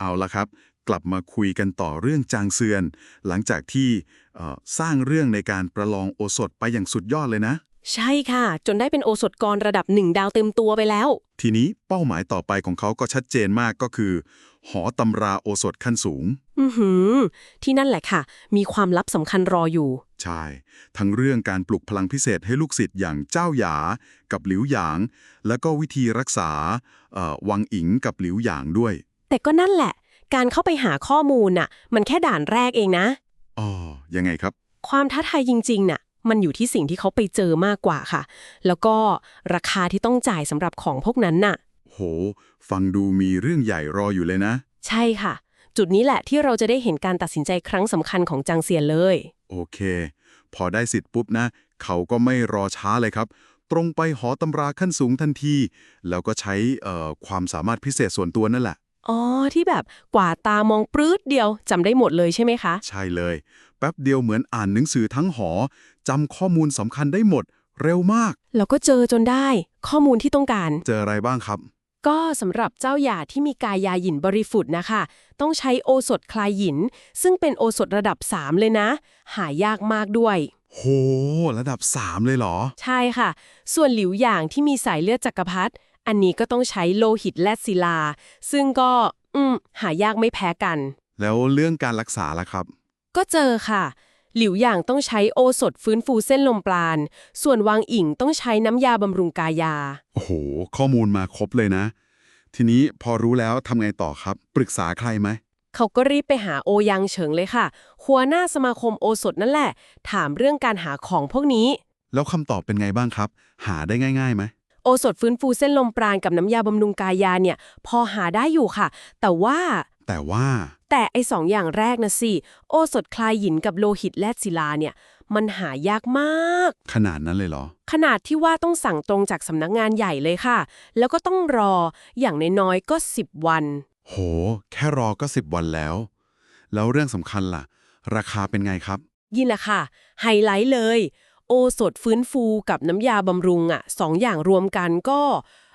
เอาละครับ กลับมาคุยกันต่อเรื่องจางเซียนหลังจากที่เอ่อสร้างเรื่องในการประลองโอสถไปอย่างสุดยอดเลยนะ ใช่ค่ะ จนได้เป็นโอสถกรระดับหนึ่งดาวเต็มตัวไปแล้ว ทีนี้เป้าหมายต่อไปของเขาก็ชัดเจนมากก็คือ หอตำราโอสถขั้นสูง อือหือ ที่นั่นแหละค่ะ มีความลับสำคัญรออยู่ ใช่ ทั้งเรื่องการปลุกพลังพิเศษให้ลูกศิษย์อย่างเจ้าหยา กับหลิวหยาง แล้วก็วิธีรักษาเอ่อวังอิงกับหลิวหยางด้วย แต่ก็นั่นแหละ การเข้าไปหาข้อมูลน่ะ มันแค่ด่านแรกเองนะ อ๋อ ยังไงครับ ความท้าทายจริงๆน่ะ มันอยู่ที่สิ่งที่เขาไปเจอมากกว่าค่ะ แล้วก็ราคาที่ต้องจ่ายสำหรับของพวกนั้นน่ะ โห ฟังดูมีเรื่องใหญ่รออยู่เลยนะ ใช่ค่ะ จุดนี้แหละที่เราจะได้เห็นการตัดสินใจครั้งสำคัญของจางเซียนเลย โอเค พอได้สิทธิ์ปุ๊บนะ เขาก็ไม่รอช้าเลยครับตรงไปหอตำราขั้นสูงทันที แล้วก็ใช้เอ่อความสามารถพิเศษส่วนตัวนั่นแหละ อ๋อ ที่แบบกว่าดตามองปรื๊ดเดียวจำได้หมดเลยใช่ไหมคะ ใช่เลย แป๊บเดียวเหมือนอ่านหนังสือทั้งหอจำข้อมูลสำคัญได้หมด เร็วมาก แล้วก็เจอจนได้ ข้อมูลที่ต้องการ เจออะไรบ้างครับ ก็สำหรับเจ้าหยาที่มีกายาหยินบริฟุตนะคะ ต้องใช้โอสถคลายหยิน ซึ่งเป็นโอสถระดับ 3 เลยนะ หายากมากด้วย โห ระดับ 3 เลยเหรอ ใช่ค่ะ ส่วนหลิวหยางที่มีสายเลือดจักรพรรดิ อันนี้ก็ต้องใช้โลหิตและศิลา ซึ่งก็อืมหายากไม่แพ้กัน แล้วเรื่องการรักษาล่ะครับ ก็เจอค่ะ หลิวหยางต้องใช้โอสถฟื้นฟูเส้นลมปราณ ส่วนวางอิงต้องใช้น้ำยาบำรุงกายา โอ้โห ข้อมูลมาครบเลยนะ ทีนี้พอรู้แล้วทำไงต่อครับ ปรึกษาใครไหม เขาก็รีบไปหาโอยังเฉิงเลยค่ะหัวหน้าสมาคมโอสถนั่นแหละ ถามเรื่องการหาของพวกนี้ แล้วคำตอบเป็นไงบ้างครับ หาได้ง่ายๆไหม โอสถฟื้นฟูเส้นลมปราณกับน้ำยาบำรุงกายาเนี่ย พอหาได้อยู่ค่ะ แต่ว่า แต่ว่า แต่ไอสองอย่างแรกนะสิ โอสถคลายหยินกับโลหิตแลดศิลาเนี่ย มันหายากมาก ขนาดนั้นเลยเหรอ ขนาดที่ว่าต้องสั่งตรงจากสำนักงานใหญ่เลยค่ะ แล้วก็ต้องรออย่างน้อยๆก็ 10 วัน โห แค่รอก็สิบวันแล้ว แล้วเรื่องสำคัญล่ะ ราคาเป็นไงครับ ยินละค่ะ ไฮไลท์เลย โอสถฟื้นฟูกับน้ำยาบำรุงอะสองอย่างรวมกันก็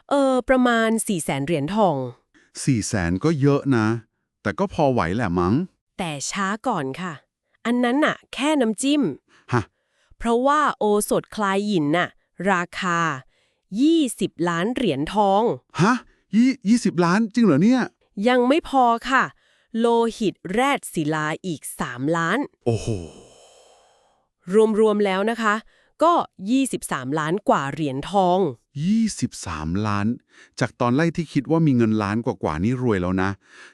เออประมาณ4ี่แสนเหรียญทองสี่แสนก็เยอะนะ แต่ก็พอไหวแหละมั้ง แต่ช้าก่อนค่ะ อันนั้นน่ะ แค่น้ำจิ้มฮะเพราะว่าโอสถคลายหยินน่ะ ราคา 20 ล้านเหรียญทอง ฮะยี่ยี่สิบล้านจริงเหรอเนี่ย ยังไม่พอค่ะ โลหิตแรดศิลาอีก 3 ล้าน โอ้โห รวมๆแล้วนะคะ ก็ 23 ล้านกว่าเหรียญทอง 23 ล้าน จากตอนแรกที่คิดว่ามีเงินล้านกว่าๆนี่รวยแล้วนะ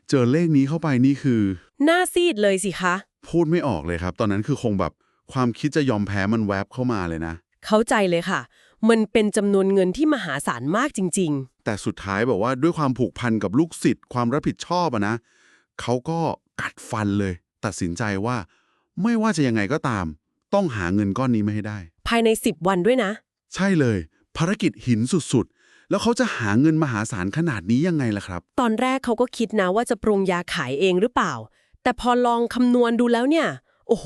เจอเลขนี้เข้าไปนี่คือ หน้าซีดเลยสิคะ พูดไม่ออกเลยครับ ตอนนั้นคือคงแบบความคิดจะยอมแพ้มันแวบเข้ามาเลยนะ เข้าใจเลยค่ะ มันเป็นจำนวนเงินที่มหาศาลมากจริงแต่สุดท้ายแบบว่าด้วยความผูกพันกับลูกศิษย์ความรับผิดชอบอะนะเขาก็กัดฟันเลย ตัดสินใจว่า ไม่ว่าจะยังไงก็ตาม ต้องหาเงินก้อนนี้มาให้ได้ๆภายใน 10 วันด้วยนะ ใช่เลย ภารกิจหินสุดๆ แล้วเขาจะหาเงินมหาศาลขนาดนี้ยังไงล่ะครับ ตอนแรกเขาก็คิดนะว่าจะปรุงยาขายเองหรือเปล่า แต่พอลองคำนวณดูแล้วเนี่ย โอ้โห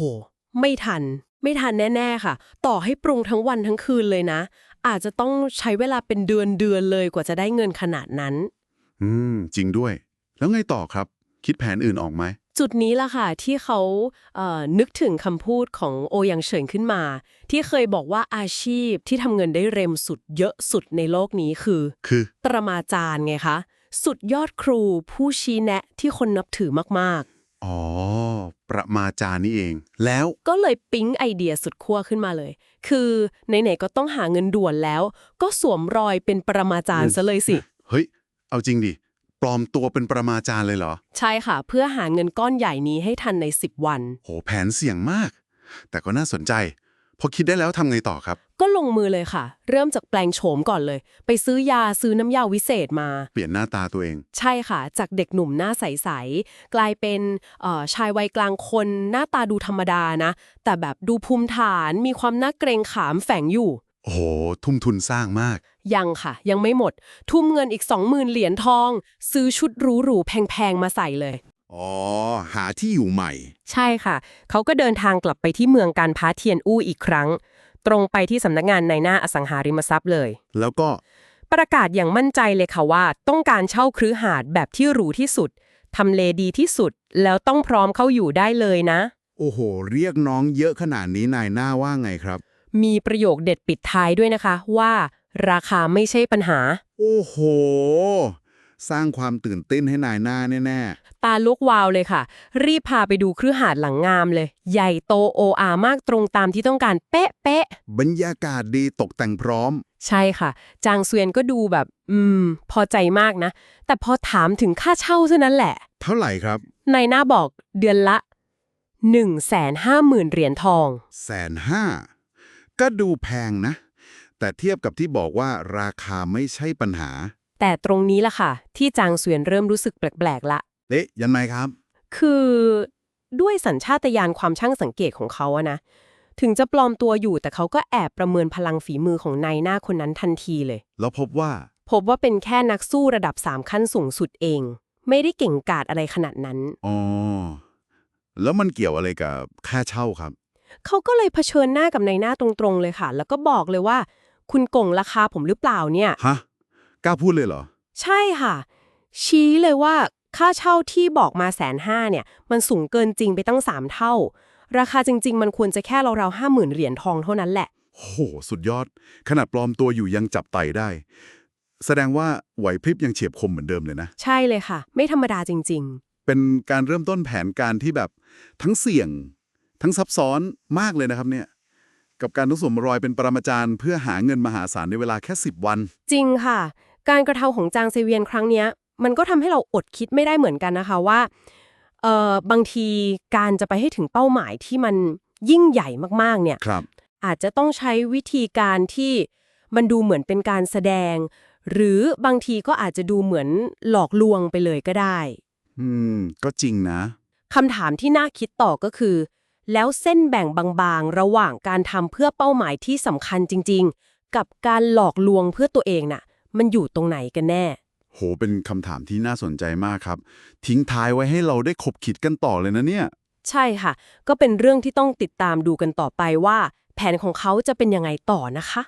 ไม่ทัน ไม่ทันแน่ ๆ ค่ะ ต่อให้ปรุงทั้งวันทั้งคืนเลยนะ อาจจะต้องใช้เวลาเป็นเดือนเดือนๆเลยกว่าจะได้เงินขนาดนั้น อืม จริงด้วย แล้วไงต่อครับ คิดแผนอื่นออกไหม จุดนี้ล่ะค่ะ ที่เขาเอ่อนึกถึงคำพูดของโอยังเฉินขึ้นมา ที่เคยบอกว่าอาชีพที่ทำเงินได้เร็วสุดเยอะสุดในโลกนี้คือ คือปรมาจารย์ไงคะ สุดยอดครูผู้ชี้แนะที่คนนับถือมากอ๋อ ประมาจารย์นี่เอง แล้วๆก็เลยปิ๊งไอเดียสุดขั้วขึ้นมาเลย คือไหนๆก็ต้องหาเงินด่วนแล้ว ก็สวมรอยเป็นปรมาจารย์ซะเลยสิ เฮ้ย เอาจริงดิ ปลอมตัวเป็นประมาจารย์เลยเหรอ ใช่ค่ะ เพื่อหาเงินก้อนใหญ่นี้ให้ทันใน 10 วัน โห แผนเสี่ยงมาก แต่ก็น่าสนใจ พอคิดได้แล้วทำไงต่อครับ ก็ลงมือเลยค่ะ เริ่มจากแปลงโฉมก่อนเลย ไปซื้อยาซื้อน้ำยาวิเศษมา เปลี่ยนหน้าตาตัวเอง ใช่ค่ะ จากเด็กหนุ่มหน้าใส ๆ กลายเป็นเอ่อชายวัยกลางคนหน้าตาดูธรรมดานะ แต่แบบดูภูมิฐานมีความน่าเกรงขามแฝงอยู่ โอ้โห ทุ่มทุนสร้างมาก ยังค่ะ ยังไม่หมด ทุ่มเงินอีก 20,000 เหรียญทอง ซื้อชุดหรูๆแพงๆ มาใส่เลย อ๋อ หาที่อยู่ใหม่ ใช่ค่ะ เขาก็เดินทางกลับไปที่เมืองการพ้าเทียนอู้อีกครั้ง ตรงไปที่สำนักงานในหน้าอสังหาริมทรัพย์เลย แล้วก็ประกาศอย่างมั่นใจเลยค่ะว่า ต้องการเช่าคฤหาสน์แบบที่หรูที่สุดทำเลดีที่สุด แล้วต้องพร้อมเข้าอยู่ได้เลยนะ โอ้โห เรียกน้องเยอะขนาดนี้นายหน้าว่าไงครับ มีประโยคเด็ดปิดท้ายด้วยนะคะว่า ราคาไม่ใช่ปัญหา โอ้โห สร้างความตื่นเต้นให้นายหน้าแน่ตาลุกวาวเลยค่ะ รีบพาไปดูครือหาดหลังงามเลย ใหญ่โตโออามากตรงตามที่ต้องการเป๊ะเป๊ะๆ บรรยากาศดีตกแต่งพร้อมๆใช่ค่ะ จางเซวียนก็ดูแบบ อืม พอใจมากนะ แต่พอถามถึงค่าเช่าเท่านั้นแหละ เท่าไหร่ครับนายหน้าบอกเดือนละ 1 5 0 0 0 0เหรียญทอง แสนห้า ก็ดูแพงนะ แต่เทียบกับที่บอกว่าราคาไม่ใช่ปัญหา แต่ตรงนี้ล่ะค่ะ ที่จางเซวียนเริ่มรู้สึกแปลกๆละ เอ๊ะยังไงครับ คือด้วยสัญชาตญาณความช่างสังเกตของเขาอะนะ ถึงจะปลอมตัวอยู่แต่เขาก็แอบประเมินพลังฝีมือของนายหน้าคนนั้นทันทีเลย แล้วพบว่า พบว่าเป็นแค่นักสู้ระดับ3ขั้นสูงสุดเอง ไม่ได้เก่งกาจอะไรขนาดนั้น อ๋อ แล้วมันเกี่ยวอะไรกับค่าเช่าครับ เขาก็เลยเผชิญหน้ากับนายหน้าตรงๆเลยค่ะ แล้วก็บอกเลยว่า คุณโกงราคาผมหรือเปล่าเนี่ย ฮะกล้าพูดเลยเหรอ ใช่ค่ะ ชี้เลยว่าค่าเช่าที่บอกมาแสนห้าเนี่ย มันสูงเกินจริงไปตั้ง3เท่า ราคาจริง ๆ มันควรจะแค่ราวๆห้าหมื่นเหรียญทองเท่านั้นแหละ โห สุดยอด ขนาดปลอมตัวอยู่ยังจับไต่ได้ แสดงว่าไหวพริบยังเฉียบคมเหมือนเดิมเลยนะ ใช่เลยค่ะ ไม่ธรรมดาจริงเป็นการเริ่มต้นแผนการที่แบบทั้งเสี่ยง ทั้งซับซ้อนมากเลยนะครับเนี่ยกับการต้องสวมรอยเป็นปรมาจารย์เพื่อหาเงินมหาศาลในเวลาแค่ 10 วันๆจริงค่ะ การกระทำของจางเซเวียนครั้งเนี้ย มันก็ทำให้เราอดคิดไม่ได้เหมือนกันนะคะว่าเอ่อบางทีการจะไปให้ถึงเป้าหมายที่มันยิ่งใหญ่มากๆเนี่ยครับ อาจจะต้องใช้วิธีการที่มันดูเหมือนเป็นการแสดง หรือบางทีก็อาจจะดูเหมือนหลอกลวงไปเลยก็ได้ อืม ก็จริงนะ คำถามที่น่าคิดต่อก็คือ แล้วเส้นแบ่งบางๆ ระหว่างการทำเพื่อเป้าหมายที่สำคัญจริง ๆ กับการหลอกลวงเพื่อตัวเองน่ะ มันอยู่ตรงไหนกันแน่ โห เป็นคำถามที่น่าสนใจมากครับ ทิ้งท้ายไว้ให้เราได้ขบคิดกันต่อเลยนะเนี่ย ใช่ค่ะ ก็เป็นเรื่องที่ต้องติดตามดูกันต่อไปว่า แผนของเขาจะเป็นยังไงต่อนะคะ